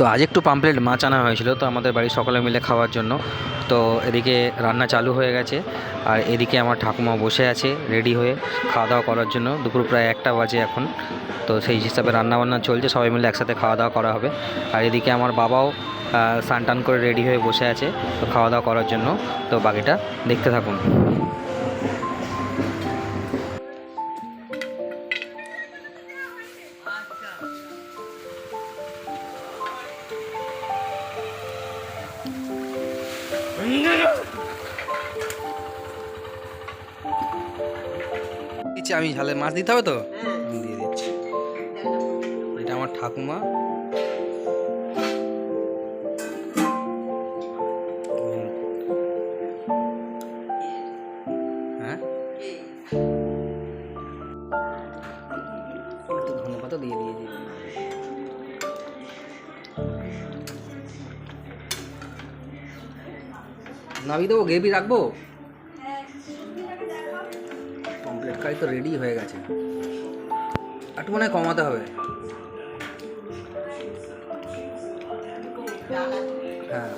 তো আজ একটু পাম্পলেট মাছ আনা হয়েছিল, তো আমাদের বাড়ির সকলে মিলে খাওয়ার জন্য। তো এদিকে রান্না চালু হয়ে গেছে, আর এদিকে আমার ঠাকুমা বসে আছে রেডি হয়ে খাওয়া দাওয়া করার জন্য। দুপুর প্রায় একটা বাজে এখন, তো সেই হিসাবে রান্না বান্না চলছে, সবাই মিলে একসাথে খাওয়া দাওয়া করা হবে। আর এদিকে আমার বাবাও স্নান টান করে রেডি হয়ে বসে আছে, তো খাওয়া দাওয়া করার জন্য। তো বাকিটা দেখতে থাকুন। দিচ্ছি, আমি ঝালে মাছ দিতে হবে তো? দিয়ে দিচ্ছি। এটা আমার ঠাকুমা। হ্যাঁ? ধনে পাতা দিয়ে দিয়েছি। নাবি দেবো, গ্রেভি রাখব? কমপ্লিট কাজ তো রেডি হয়ে গেছে। একটু মনে হয় কমাতে হবে। হ্যাঁ।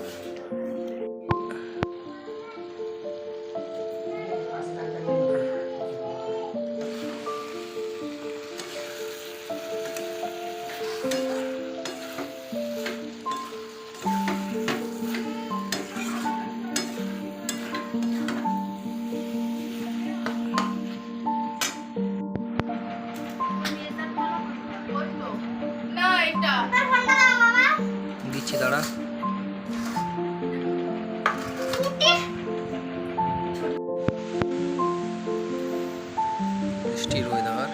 বৃষ্টির ওয়েদার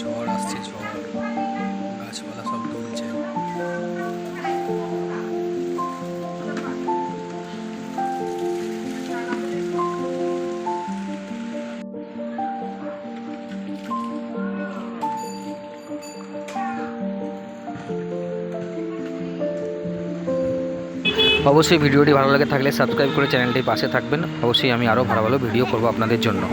ঝড় আসছে, ঝড়, গাছপালা সব দুলছে অবশ্যই ভিডিওটি ভালো লাগে থাকলে সাবস্ক্রাইব করে চ্যানেলটি পাশে থাকবেন। অবশ্যই আমি আরও ভালো ভালো ভিডিও করব আপনাদের জন্য।